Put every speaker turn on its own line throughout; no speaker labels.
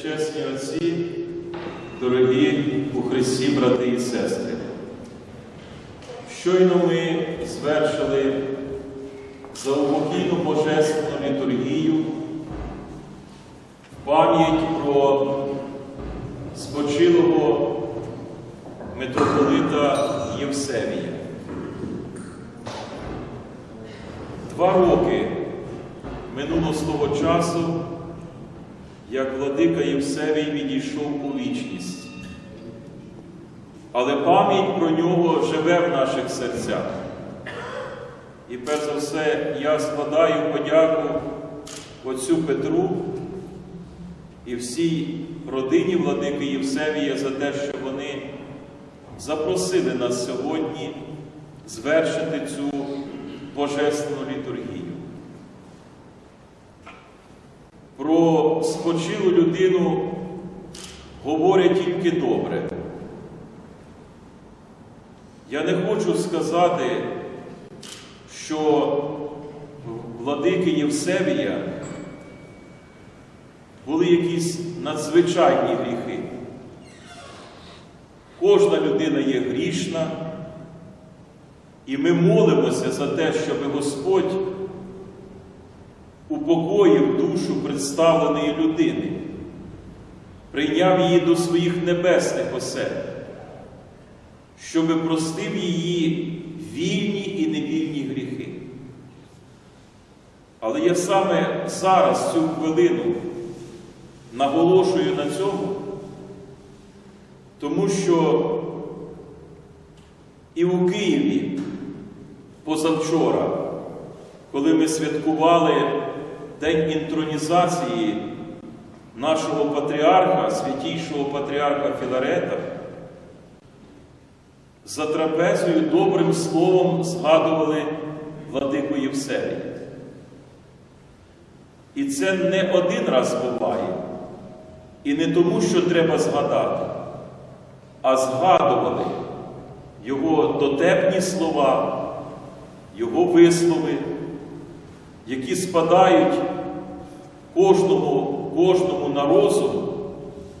Всечесні отці, дорогі у Христі, брати і сестри. Щойно ми звершили заупокійну божественну літургію пам'ять про спочилого митрополита Євсевія. Два роки минуло з того часу, як владика Євсевій відійшов у вічність. Але пам'ять про нього живе в наших серцях. І перш за все я складаю подяку отцю Петру і всій родині владики Євсевія за те, що вони запросили нас сьогодні звершити цю божественну літургію. Спочилу людину говорять тільки добре. Я не хочу сказати, що владики Євсевія були якісь надзвичайні гріхи. Кожна людина є грішна, і ми молимося за те, щоб Господь упокоїв душу представленої людини, прийняв її до своїх небесних осель, щоб простив її вільні і невільні гріхи. Але я саме зараз цю хвилину наголошую на цьому, тому що і у Києві позавчора, коли ми святкували День інтронізації нашого патріарха, святійшого патріарха Філарета, за трапезою добрим словом згадували владику Євсевія. І це не один раз буває. І не тому, що треба згадати, а згадували його дотепні слова, його вислови, які спадають кожному, кожному на розум,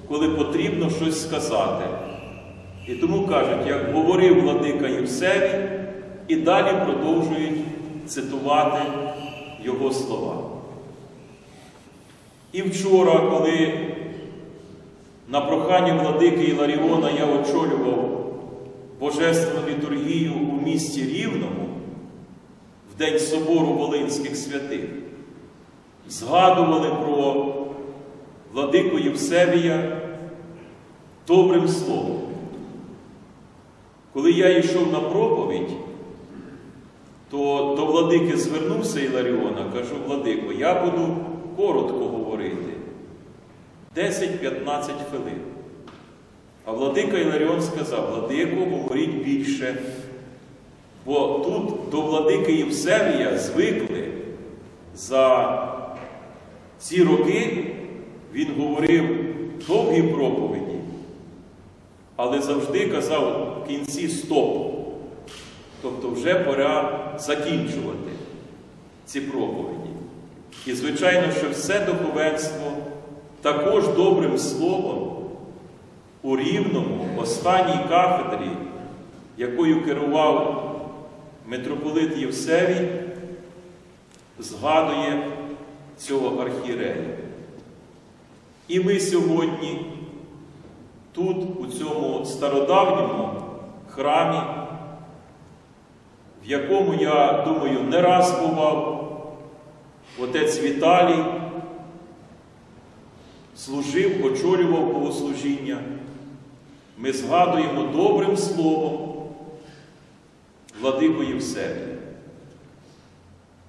коли потрібно щось сказати. І тому кажуть, як говорив владика Євсевій, і далі продовжують цитувати його слова. І вчора, коли на прохання владики Іларіона я очолював Божественну літургію у місті Рівному в День Собору Волинських святих, згадували про владику Євсевія добрим словом. Коли я йшов на проповідь, то до владики звернувся Іларіона, кажу, Владико, я буду коротко говорити. 10-15 хвилин. А владика Іларіон сказав, Владико, говоріть більше. Бо тут до владики Євсевія звикли за ці роки він говорив довгі проповіді, але завжди казав в кінці стоп. Тобто вже пора закінчувати ці проповіді. І, звичайно, що все духовенство також добрим словом у рівному останній кафедрі, якою керував митрополит Євсевій, згадує цього архієрея. І ми сьогодні тут, у цьому стародавньому храмі, в якому, я думаю, не раз бував, отець Віталій служив, очолював богослужіння. Ми згадуємо добрим словом владику Євсевія.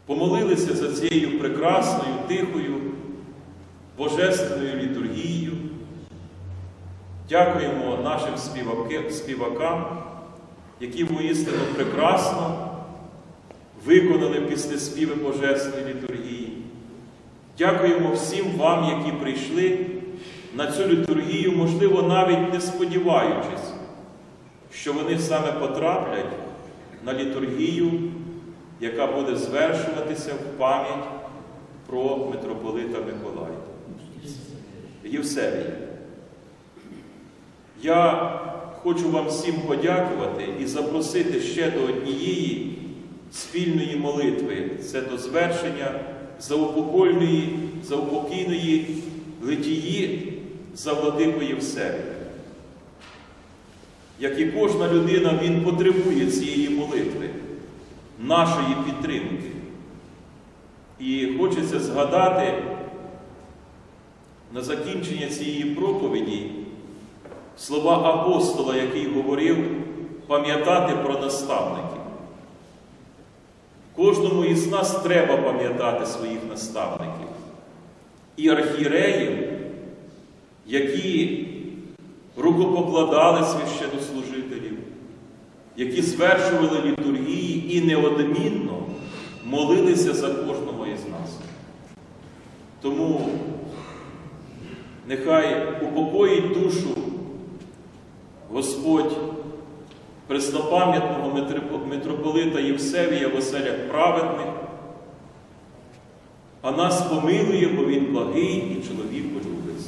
Помолилися за цією прекрасною, тихою, божественною літургією. Дякуємо нашим співакам, які воістину прекрасно виконали після співи Божественної літургії. Дякуємо всім вам, які прийшли на цю літургію, можливо, навіть не сподіваючись, що вони саме потраплять на літургію, яка буде звершуватися в пам'ять про митрополита Миколая. Євсевія. Я хочу вам всім подякувати і запросити ще до однієї спільної молитви. Це до звершення заупокольної, заупокійної литії за владику Євсевія. Як і кожна людина, він потребує цієї молитви, нашої підтримки. І хочеться згадати на закінчення цієї проповіді слова апостола, який говорив пам'ятати про наставників. Кожному із нас треба пам'ятати своїх наставників і архієреїв, які рукопокладали священнослужителів, які звершували літургії і неодмінно молилися за кожного із нас. Тому нехай упокоїть душу Господь преснопам'ятного митрополита Євсевія в оселях праведних, а нас помилує, бо він благий і чоловік полюбець.